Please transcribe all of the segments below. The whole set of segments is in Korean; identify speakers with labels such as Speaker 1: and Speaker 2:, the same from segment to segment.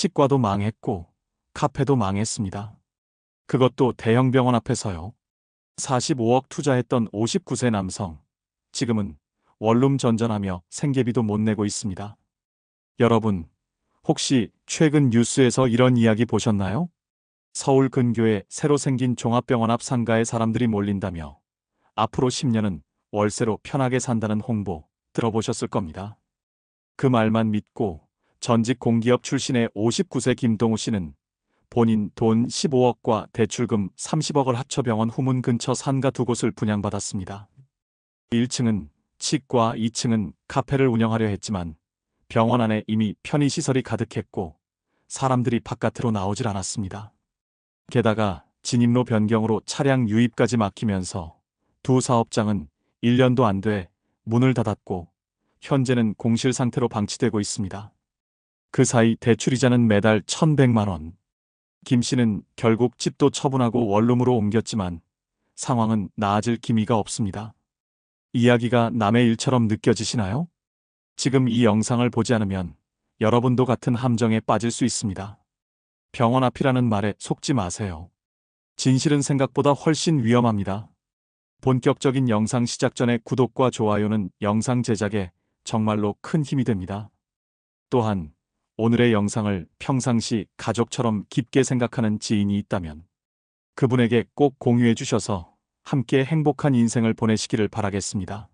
Speaker 1: 치과도 망했고 카페도 망했습니다. 그것도 대형 병원 앞에서요. 45억 투자했던 59세 남성. 지금은 원룸 전전하며 생계비도 못 내고 있습니다. 여러분, 혹시 최근 뉴스에서 이런 이야기 보셨나요? 서울 근교에 새로 생긴 종합병원 앞 상가에 사람들이 몰린다며 앞으로 10년은 월세로 편하게 산다는 홍보 들어보셨을 겁니다. 그 말만 믿고 전직 공기업 출신의 59세 김동우 씨는 본인 돈 15억과 대출금 30억을 합쳐 병원 후문 근처 상가 두 곳을 분양받았습니다. 1층은 치과, 2층은 카페를 운영하려 했지만 병원 안에 이미 편의시설이 가득했고 사람들이 바깥으로 나오질 않았습니다. 게다가 진입로 변경으로 차량 유입까지 막히면서 두 사업장은 1년도 안 돼 문을 닫았고 현재는 공실 상태로 방치되고 있습니다. 그 사이 대출이자는 매달 1100만 원. 김 씨는 결국 집도 처분하고 원룸으로 옮겼지만 상황은 나아질 기미가 없습니다. 이야기가 남의 일처럼 느껴지시나요? 지금 이 영상을 보지 않으면 여러분도 같은 함정에 빠질 수 있습니다. 병원 앞이라는 말에 속지 마세요. 진실은 생각보다 훨씬 위험합니다. 본격적인 영상 시작 전에 구독과 좋아요는 영상 제작에 정말로 큰 힘이 됩니다. 또한 오늘의 영상을 평상시 가족처럼 깊게 생각하는 지인이 있다면 그분에게 꼭 공유해 주셔서 함께 행복한 인생을 보내시기를 바라겠습니다.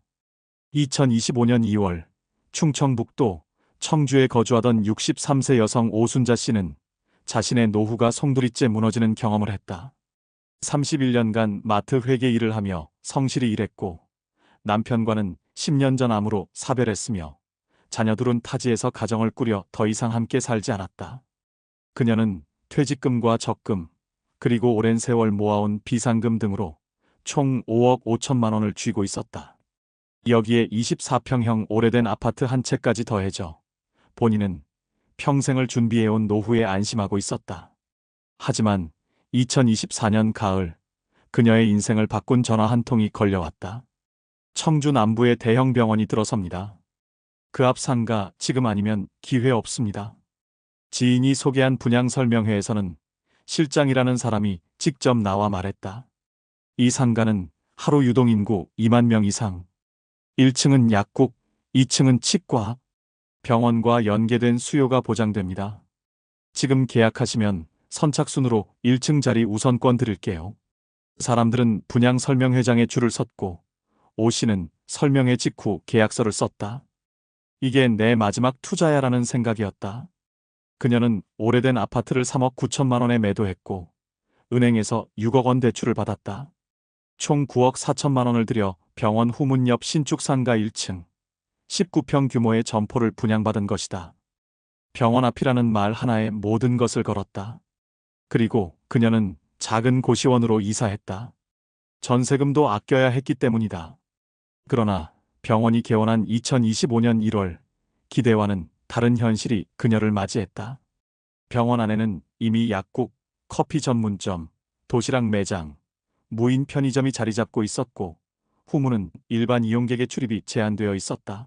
Speaker 1: 2025년 2월 충청북도 청주에 거주하던 63세 여성 오순자 씨는 자신의 노후가 송두리째 무너지는 경험을 했다. 31년간 마트 회계 일을 하며 성실히 일했고 남편과는 10년 전 암으로 사별했으며 자녀들은 타지에서 가정을 꾸려 더 이상 함께 살지 않았다. 그녀는 퇴직금과 적금, 그리고 오랜 세월 모아온 비상금 등으로 총 5억 5천만 원을 쥐고 있었다. 여기에 24평형 오래된 아파트 한 채까지 더해져 본인은 평생을 준비해온 노후에 안심하고 있었다. 하지만 2024년 가을 그녀의 인생을 바꾼 전화 한 통이 걸려왔다. 청주 남부의 대형 병원이 들어섭니다. 그 앞 상가 지금 아니면 기회 없습니다. 지인이 소개한 분양 설명회에서는 실장이라는 사람이 직접 나와 말했다. 이 상가는 하루 유동인구 2만 명 이상. 1층은 약국, 2층은 치과, 병원과 연계된 수요가 보장됩니다. 지금 계약하시면 선착순으로 1층 자리 우선권 드릴게요. 사람들은 분양 설명회장에 줄을 섰고 오 씨는 설명회 직후 계약서를 썼다. 이게 내 마지막 투자야라는 생각이었다. 그녀는 오래된 아파트를 3억 9천만 원에 매도했고 은행에서 6억 원 대출을 받았다. 총 9억 4천만 원을 들여 병원 후문 옆 신축 상가 1층 19평 규모의 점포를 분양받은 것이다. 병원 앞이라는 말 하나에 모든 것을 걸었다. 그리고 그녀는 작은 고시원으로 이사했다. 전세금도 아껴야 했기 때문이다. 그러나 병원이 개원한 2025년 1월 기대와는 다른 현실이 그녀를 맞이했다. 병원 안에는 이미 약국, 커피 전문점, 도시락 매장, 무인 편의점이 자리 잡고 있었고 후문은 일반 이용객의 출입이 제한되어 있었다.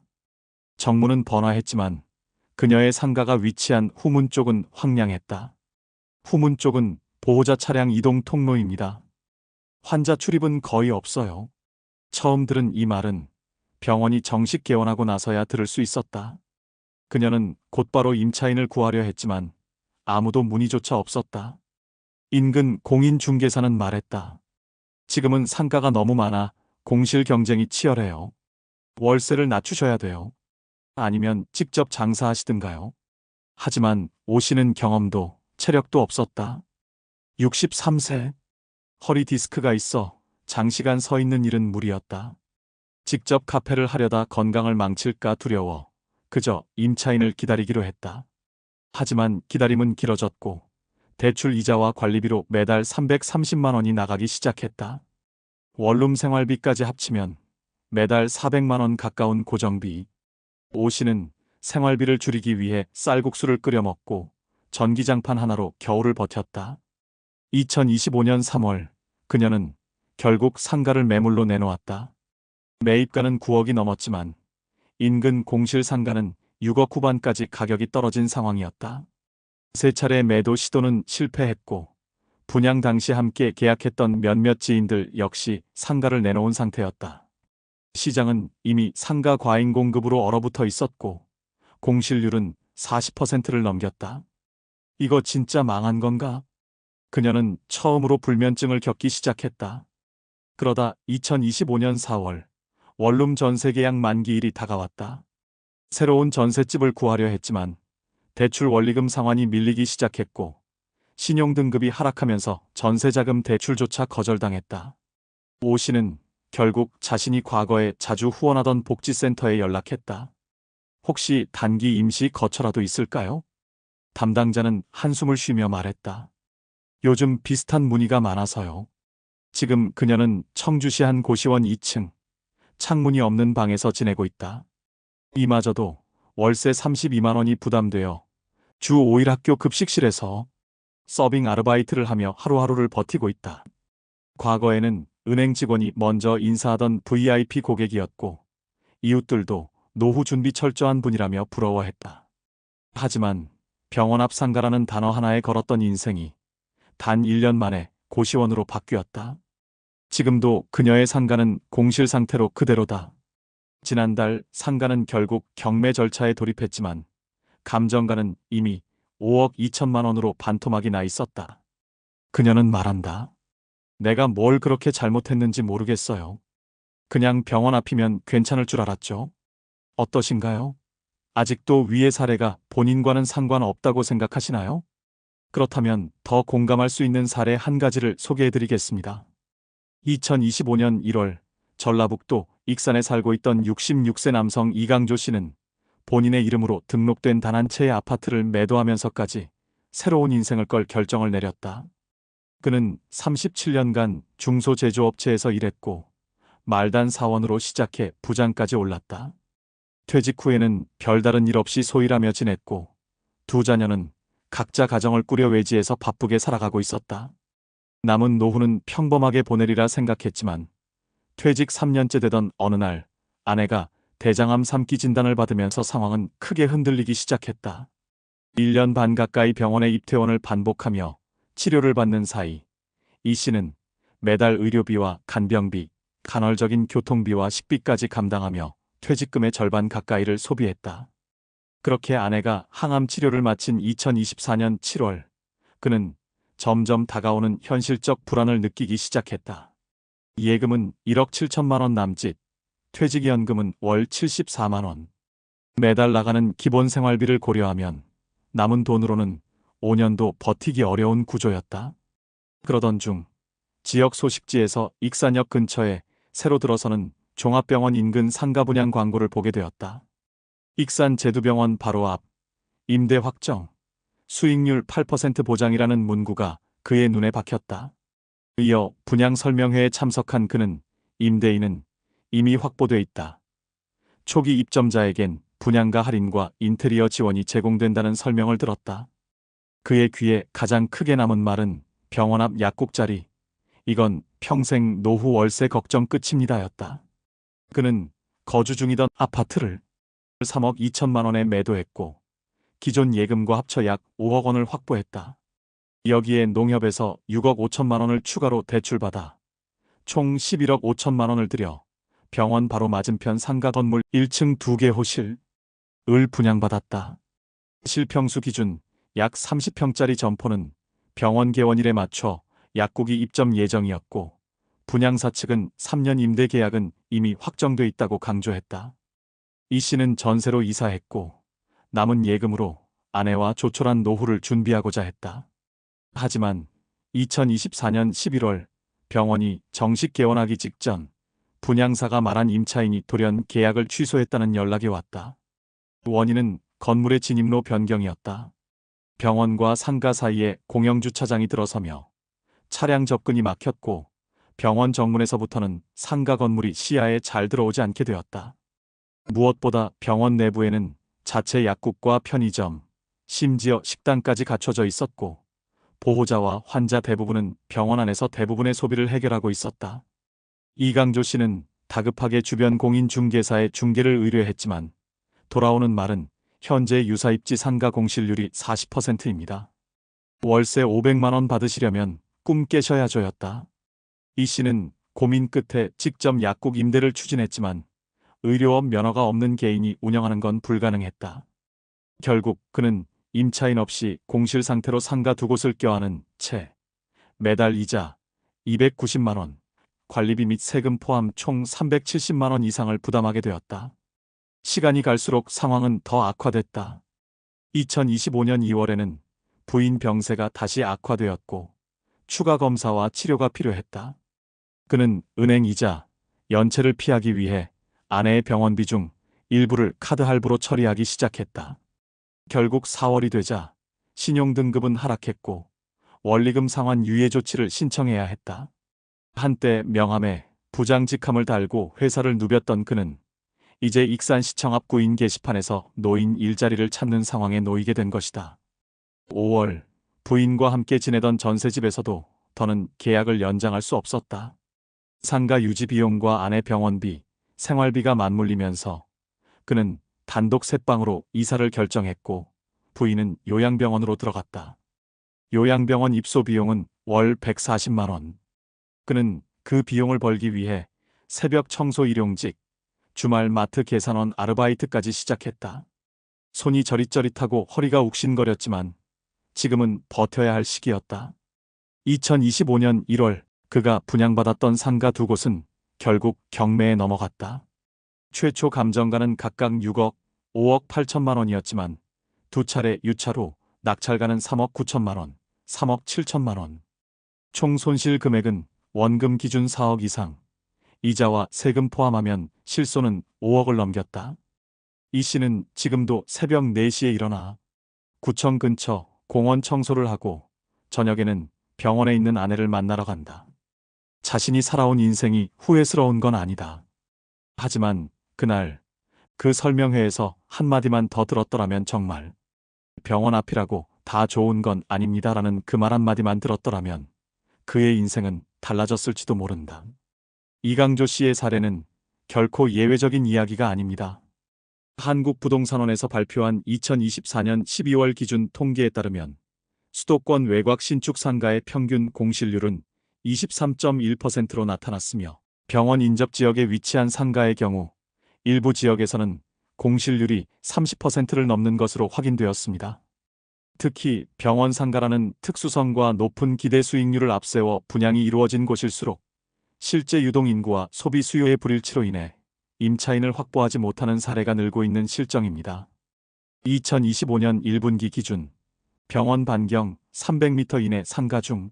Speaker 1: 정문은 번화했지만 그녀의 상가가 위치한 후문 쪽은 황량했다. 후문 쪽은 보호자 차량 이동 통로입니다. 환자 출입은 거의 없어요. 처음 들은 이 말은 병원이 정식 개원하고 나서야 들을 수 있었다. 그녀는 곧바로 임차인을 구하려 했지만 아무도 문의조차 없었다. 인근 공인중개사는 말했다. 지금은 상가가 너무 많아 공실 경쟁이 치열해요. 월세를 낮추셔야 돼요. 아니면 직접 장사하시든가요. 하지만 오시는 경험도 체력도 없었다. 63세. 허리 디스크가 있어 장시간 서 있는 일은 무리였다. 직접 카페를 하려다 건강을 망칠까 두려워 그저 임차인을 기다리기로 했다. 하지만 기다림은 길어졌고 대출 이자와 관리비로 매달 330만 원이 나가기 시작했다. 원룸 생활비까지 합치면 매달 400만 원 가까운 고정비. 오 씨는 생활비를 줄이기 위해 쌀국수를 끓여 먹고 전기장판 하나로 겨울을 버텼다. 2025년 3월 그녀는 결국 상가를 매물로 내놓았다. 매입가는 9억이 넘었지만 인근 공실 상가는 6억 후반까지 가격이 떨어진 상황이었다. 세 차례 매도 시도는 실패했고 분양 당시 함께 계약했던 몇몇 지인들 역시 상가를 내놓은 상태였다. 시장은 이미 상가 과잉 공급으로 얼어붙어 있었고 공실률은 40%를 넘겼다. 이거 진짜 망한 건가? 그녀는 처음으로 불면증을 겪기 시작했다. 그러다 2025년 4월 원룸 전세 계약 만기일이 다가왔다. 새로운 전셋집을 구하려 했지만 대출 원리금 상환이 밀리기 시작했고 신용 등급이 하락하면서 전세자금 대출조차 거절당했다. 오 씨는 결국 자신이 과거에 자주 후원하던 복지센터에 연락했다. 혹시 단기 임시 거처라도 있을까요? 담당자는 한숨을 쉬며 말했다. 요즘 비슷한 문의가 많아서요. 지금 그녀는 청주시 한 고시원 2층, 창문이 없는 방에서 지내고 있다. 이마저도 월세 32만 원이 부담되어 주 5일 학교 급식실에서 서빙 아르바이트를 하며 하루하루를 버티고 있다. 과거에는 은행 직원이 먼저 인사하던 VIP 고객이었고 이웃들도 노후 준비 철저한 분이라며 부러워했다. 하지만 병원 앞 상가라는 단어 하나에 걸었던 인생이 단 1년 만에 고시원으로 바뀌었다. 지금도 그녀의 상가는 공실 상태로 그대로다. 지난달 상가는 결국 경매 절차에 돌입했지만 감정가는 이미 5억 2천만 원으로 반토막이 나 있었다. 그녀는 말한다. 내가 뭘 그렇게 잘못했는지 모르겠어요. 그냥 병원 앞이면 괜찮을 줄 알았죠. 어떠신가요? 아직도 위의 사례가 본인과는 상관없다고 생각하시나요? 그렇다면 더 공감할 수 있는 사례 한 가지를 소개해 드리겠습니다. 2025년 1월 전라북도 익산에 살고 있던 66세 남성 이강조 씨는 본인의 이름으로 등록된 단 한 채의 아파트를 매도하면서까지 새로운 인생을 걸 결정을 내렸다. 그는 37년간 중소제조업체에서 일했고 말단 사원으로 시작해 부장까지 올랐다. 퇴직 후에는 별다른 일 없이 소일하며 지냈고 두 자녀는 각자 가정을 꾸려 외지에서 바쁘게 살아가고 있었다. 남은 노후는 평범하게 보내리라 생각했지만 퇴직 3년째 되던 어느 날 아내가 대장암 3기 진단을 받으면서 상황은 크게 흔들리기 시작했다. 1년 반 가까이 병원에 입퇴원을 반복하며 치료를 받는 사이 이 씨는 매달 의료비와 간병비, 간헐적인 교통비와 식비까지 감당하며 퇴직금의 절반 가까이를 소비했다. 그렇게 아내가 항암 치료를 마친 2024년 7월 그는 점점 다가오는 현실적 불안을 느끼기 시작했다. 예금은 1억 7천만 원 남짓, 퇴직연금은 월 74만 원. 매달 나가는 기본 생활비를 고려하면 남은 돈으로는 5년도 버티기 어려운 구조였다. 그러던 중 지역 소식지에서 익산역 근처에 새로 들어서는 종합병원 인근 상가 분양 광고를 보게 되었다. 익산 제두병원 바로 앞 임대 확정 수익률 8% 보장이라는 문구가 그의 눈에 박혔다. 이어 분양 설명회에 참석한 그는 임대인은 이미 확보돼 있다. 초기 입점자에겐 분양가 할인과 인테리어 지원이 제공된다는 설명을 들었다. 그의 귀에 가장 크게 남은 말은 병원 앞 약국 자리. 이건 평생 노후 월세 걱정 끝입니다였다. 그는 거주 중이던 아파트를 3억 2천만 원에 매도했고 기존 예금과 합쳐 약 5억 원을 확보했다. 여기에 농협에서 6억 5천만 원을 추가로 대출받아 총 11억 5천만 원을 들여 병원 바로 맞은편 상가 건물 1층 2개 호실을 분양받았다. 실평수 기준 약 30평짜리 점포는 병원 개원일에 맞춰 약국이 입점 예정이었고 분양사 측은 3년 임대 계약은 이미 확정돼 있다고 강조했다. 이 씨는 전세로 이사했고 남은 예금으로 아내와 조촐한 노후를 준비하고자 했다. 하지만 2024년 11월 병원이 정식 개원하기 직전 분양사가 말한 임차인이 돌연 계약을 취소했다는 연락이 왔다. 원인은 건물의 진입로 변경이었다. 병원과 상가 사이에 공영주차장이 들어서며 차량 접근이 막혔고 병원 정문에서부터는 상가 건물이 시야에 잘 들어오지 않게 되었다. 무엇보다 병원 내부에는 자체 약국과 편의점, 심지어 식당까지 갖춰져 있었고 보호자와 환자 대부분은 병원 안에서 대부분의 소비를 해결하고 있었다. 이강조 씨는 다급하게 주변 공인 중개사에 중개를 의뢰했지만 돌아오는 말은 현재 유사입지 상가 공실률이 40%입니다. 월세 500만 원 받으시려면 꿈 깨셔야죠였다. 이 씨는 고민 끝에 직접 약국 임대를 추진했지만 의료업 면허가 없는 개인이 운영하는 건 불가능했다. 결국 그는 임차인 없이 공실 상태로 상가 두 곳을 껴안은 채 매달 이자 290만 원, 관리비 및 세금 포함 총 370만 원 이상을 부담하게 되었다. 시간이 갈수록 상황은 더 악화됐다. 2025년 2월에는 부인 병세가 다시 악화되었고 추가 검사와 치료가 필요했다. 그는 은행 이자, 연체를 피하기 위해 아내의 병원비 중 일부를 카드 할부로 처리하기 시작했다. 결국 4월이 되자 신용등급은 하락했고 원리금 상환 유예 조치를 신청해야 했다. 한때 명함에 부장직함을 달고 회사를 누볐던 그는 이제 익산시청 앞 구인 게시판에서 노인 일자리를 찾는 상황에 놓이게 된 것이다. 5월 부인과 함께 지내던 전세집에서도 더는 계약을 연장할 수 없었다. 상가 유지 비용과 아내 병원비, 생활비가 맞물리면서 그는 단독 셋방으로 이사를 결정했고 부인은 요양병원으로 들어갔다. 요양병원 입소 비용은 월 140만 원. 그는 그 비용을 벌기 위해 새벽 청소 일용직, 주말 마트 계산원 아르바이트까지 시작했다. 손이 저릿저릿하고 허리가 욱신거렸지만 지금은 버텨야 할 시기였다. 2025년 1월 그가 분양받았던 상가 두 곳은 결국 경매에 넘어갔다. 최초 감정가는 각각 6억, 5억 8천만 원이었지만 두 차례 후 낙찰가는 3억 9천만 원, 3억 7천만 원. 총 손실 금액은 원금 기준 4억 이상, 이자와 세금 포함하면 실손은 5억을 넘겼다. 이 씨는 지금도 새벽 4시에 일어나 구청 근처 공원 청소를 하고 저녁에는 병원에 있는 아내를 만나러 간다. 자신이 살아온 인생이 후회스러운 건 아니다. 하지만 그날 그 설명회에서 한마디만 더 들었더라면 정말 병원 앞이라고 다 좋은 건 아닙니다라는 그 말 한마디만 들었더라면 그의 인생은 달라졌을지도 모른다. 이강조 씨의 사례는 결코 예외적인 이야기가 아닙니다. 한국부동산원에서 발표한 2024년 12월 기준 통계에 따르면 수도권 외곽 신축 상가의 평균 공실률은 23.1%로 나타났으며 병원 인접 지역에 위치한 상가의 경우 일부 지역에서는 공실률이 30%를 넘는 것으로 확인되었습니다. 특히 병원 상가라는 특수성과 높은 기대 수익률을 앞세워 분양이 이루어진 곳일수록 실제 유동 인구와 소비 수요의 불일치로 인해 임차인을 확보하지 못하는 사례가 늘고 있는 실정입니다. 2025년 1분기 기준 병원 반경 300m 이내 상가 중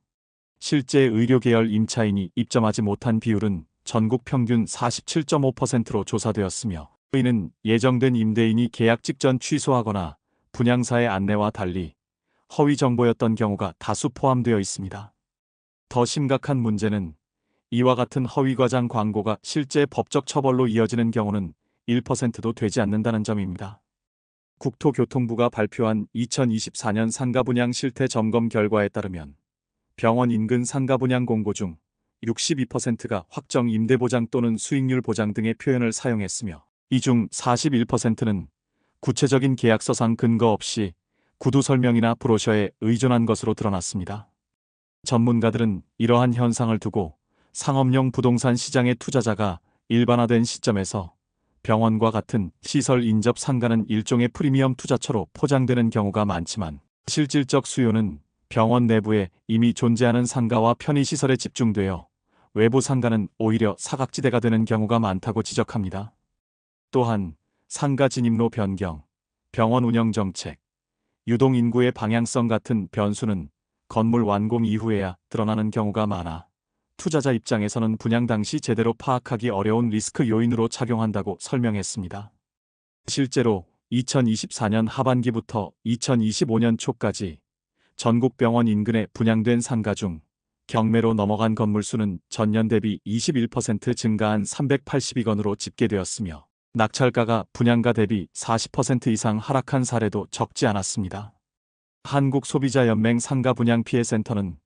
Speaker 1: 실제 의료계열 임차인이 입점하지 못한 비율은 전국 평균 47.5%로 조사되었으며 이는 예정된 임대인이 계약 직전 취소하거나 분양사의 안내와 달리 허위 정보였던 경우가 다수 포함되어 있습니다. 더 심각한 문제는 이와 같은 허위 과장 광고가 실제 법적 처벌로 이어지는 경우는 1%도 되지 않는다는 점입니다. 국토교통부가 발표한 2024년 상가 분양 실태 점검 결과에 따르면 병원 인근 상가 분양 공고 중 62%가 확정 임대 보장 또는 수익률 보장 등의 표현을 사용했으며 이 중 41%는 구체적인 계약서상 근거 없이 구두 설명이나 브로셔에 의존한 것으로 드러났습니다. 전문가들은 이러한 현상을 두고 상업용 부동산 시장의 투자자가 일반화된 시점에서 병원과 같은 시설 인접 상가는 일종의 프리미엄 투자처로 포장되는 경우가 많지만 실질적 수요는 병원 내부에 이미 존재하는 상가와 편의시설에 집중되어 외부 상가는 오히려 사각지대가 되는 경우가 많다고 지적합니다. 또한 상가 진입로 변경, 병원 운영 정책, 유동 인구의 방향성 같은 변수는 건물 완공 이후에야 드러나는 경우가 많아 투자자 입장에서는 분양 당시 제대로 파악하기 어려운 리스크 요인으로 작용한다고 설명했습니다. 실제로 2024년 하반기부터 2025년 초까지 전국 병원 인근에 분양된 상가 중 경매로 넘어간 건물 수는 전년 대비 21% 증가한 382건으로 집계되었으며 낙찰가가 분양가 대비 40% 이상 하락한 사례도 적지 않았습니다. 한국소비자연맹 상가분양피해센터는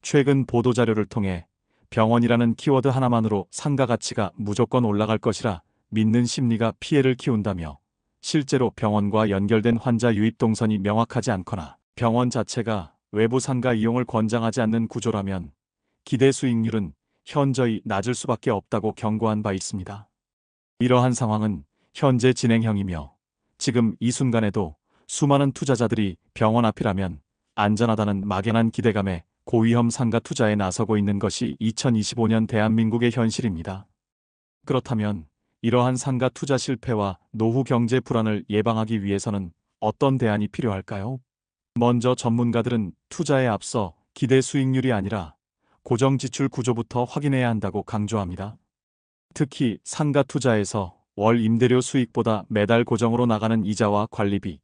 Speaker 1: 최근 보도자료를 통해 병원이라는 키워드 하나만으로 상가 가치가 무조건 올라갈 것이라 믿는 심리가 피해를 키운다며 실제로 병원과 연결된 환자 유입 동선이 명확하지 않거나 병원 자체가 외부 상가 이용을 권장하지 않는 구조라면 기대 수익률은 현저히 낮을 수밖에 없다고 경고한 바 있습니다. 이러한 상황은 현재 진행형이며 지금 이 순간에도 수많은 투자자들이 병원 앞이라면 안전하다는 막연한 기대감에 고위험 상가 투자에 나서고 있는 것이 2025년 대한민국의 현실입니다. 그렇다면 이러한 상가 투자 실패와 노후 경제 불안을 예방하기 위해서는 어떤 대안이 필요할까요? 먼저 전문가들은 투자에 앞서 기대 수익률이 아니라 고정 지출 구조부터 확인해야 한다고 강조합니다. 특히 상가 투자에서 월 임대료 수익보다 매달 고정으로 나가는 이자와 관리비,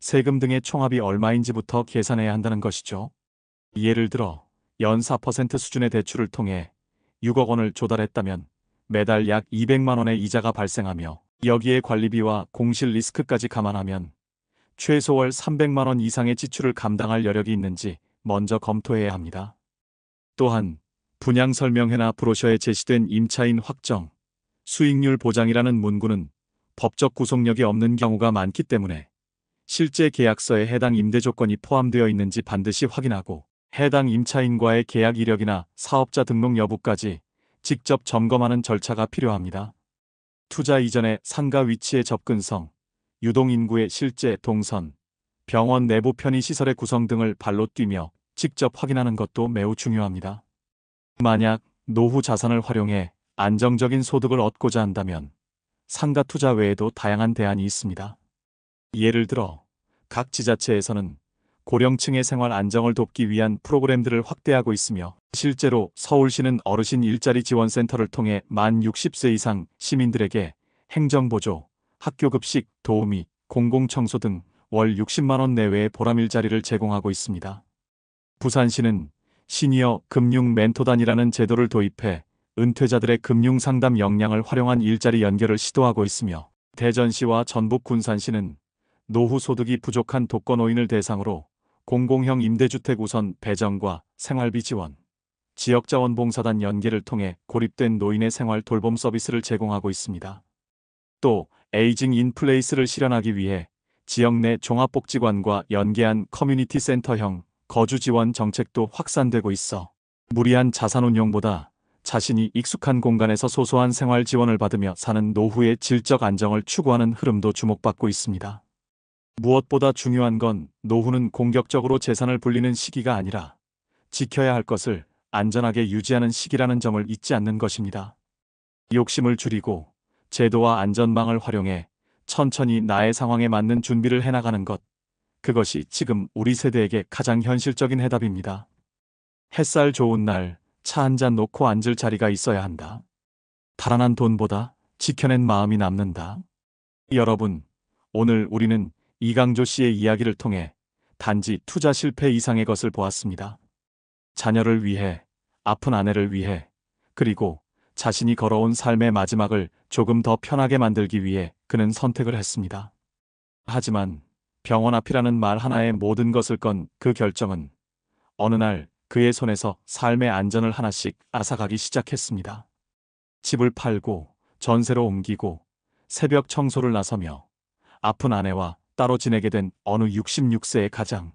Speaker 1: 세금 등의 총합이 얼마인지부터 계산해야 한다는 것이죠. 예를 들어 연 4% 수준의 대출을 통해 6억 원을 조달했다면 매달 약 200만 원의 이자가 발생하며 여기에 관리비와 공실 리스크까지 감안하면 최소 월 300만 원 이상의 지출을 감당할 여력이 있는지 먼저 검토해야 합니다. 또한 분양 설명회나 브로셔에 제시된 임차인 확정, 수익률 보장이라는 문구는 법적 구속력이 없는 경우가 많기 때문에 실제 계약서에 해당 임대 조건이 포함되어 있는지 반드시 확인하고 해당 임차인과의 계약 이력이나 사업자 등록 여부까지 직접 점검하는 절차가 필요합니다. 투자 이전에 상가 위치의 접근성, 유동 인구의 실제 동선, 병원 내부 편의 시설의 구성 등을 발로 뛰며 직접 확인하는 것도 매우 중요합니다. 만약 노후 자산을 활용해 안정적인 소득을 얻고자 한다면 상가 투자 외에도 다양한 대안이 있습니다. 예를 들어 각 지자체에서는 고령층의 생활 안정을 돕기 위한 프로그램들을 확대하고 있으며 실제로 서울시는 어르신 일자리 지원센터를 통해 만 60세 이상 시민들에게 행정보조, 학교 급식, 도우미, 공공청소 등 월 60만원 내외의 보람 일자리를 제공하고 있습니다. 부산시는 시니어 금융 멘토단이라는 제도를 도입해 은퇴자들의 금융 상담 역량을 활용한 일자리 연결을 시도하고 있으며 대전시와 전북 군산시는 노후 소득이 부족한 독거노인을 대상으로 공공형 임대주택 우선 배정과 생활비 지원, 지역자원봉사단 연계를 통해 고립된 노인의 생활 돌봄 서비스를 제공하고 있습니다. 또 에이징 인플레이스를 실현하기 위해 지역 내 종합복지관과 연계한 커뮤니티 센터형 거주 지원 정책도 확산되고 있어 무리한 자산 운용보다 자신이 익숙한 공간에서 소소한 생활 지원을 받으며 사는 노후의 질적 안정을 추구하는 흐름도 주목받고 있습니다. 무엇보다 중요한 건 노후는 공격적으로 재산을 불리는 시기가 아니라 지켜야 할 것을 안전하게 유지하는 시기라는 점을 잊지 않는 것입니다. 욕심을 줄이고 제도와 안전망을 활용해 천천히 나의 상황에 맞는 준비를 해나가는 것. 그것이 지금 우리 세대에게 가장 현실적인 해답입니다. 햇살 좋은 날 차 한 잔 놓고 앉을 자리가 있어야 한다. 달아난 돈보다 지켜낸 마음이 남는다. 여러분, 오늘 우리는 이강조 씨의 이야기를 통해 단지 투자 실패 이상의 것을 보았습니다. 자녀를 위해, 아픈 아내를 위해, 그리고 자신이 걸어온 삶의 마지막을 조금 더 편하게 만들기 위해 그는 선택을 했습니다. 하지만 병원 앞이라는 말 하나에 모든 것을 건 그 결정은 어느 날 그의 손에서 삶의 안전을 하나씩 앗아가기 시작했습니다. 집을 팔고 전세로 옮기고 새벽 청소를 나서며 아픈 아내와 따로 지내게 된 어느 66세의 가장.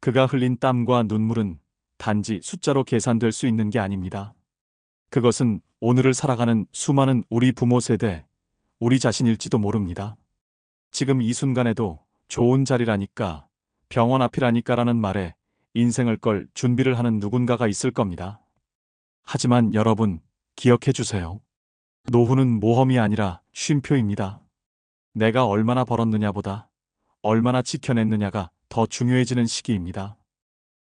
Speaker 1: 그가 흘린 땀과 눈물은 단지 숫자로 계산될 수 있는 게 아닙니다. 그것은 오늘을 살아가는 수많은 우리 부모 세대, 우리 자신일지도 모릅니다. 지금 이 순간에도 좋은 자리라니까, 병원 앞이라니까라는 말에 인생을 걸 준비를 하는 누군가가 있을 겁니다. 하지만 여러분, 기억해 주세요. 노후는 모험이 아니라 쉼표입니다. 내가 얼마나 벌었느냐보다 얼마나 지켜냈느냐가 더 중요해지는 시기입니다.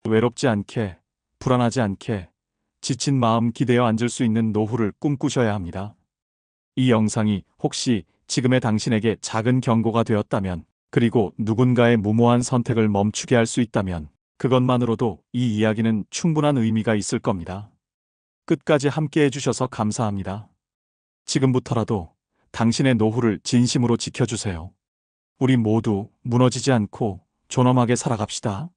Speaker 1: 외롭지 않게, 불안하지 않게, 지친 마음 기대어 앉을 수 있는 노후를 꿈꾸셔야 합니다. 이 영상이 혹시 지금의 당신에게 작은 경고가 되었다면, 그리고 누군가의 무모한 선택을 멈추게 할 수 있다면, 그것만으로도 이 이야기는 충분한 의미가 있을 겁니다. 끝까지 함께 해주셔서 감사합니다. 지금부터라도 당신의 노후를 진심으로 지켜주세요. 우리 모두 무너지지 않고 존엄하게 살아갑시다.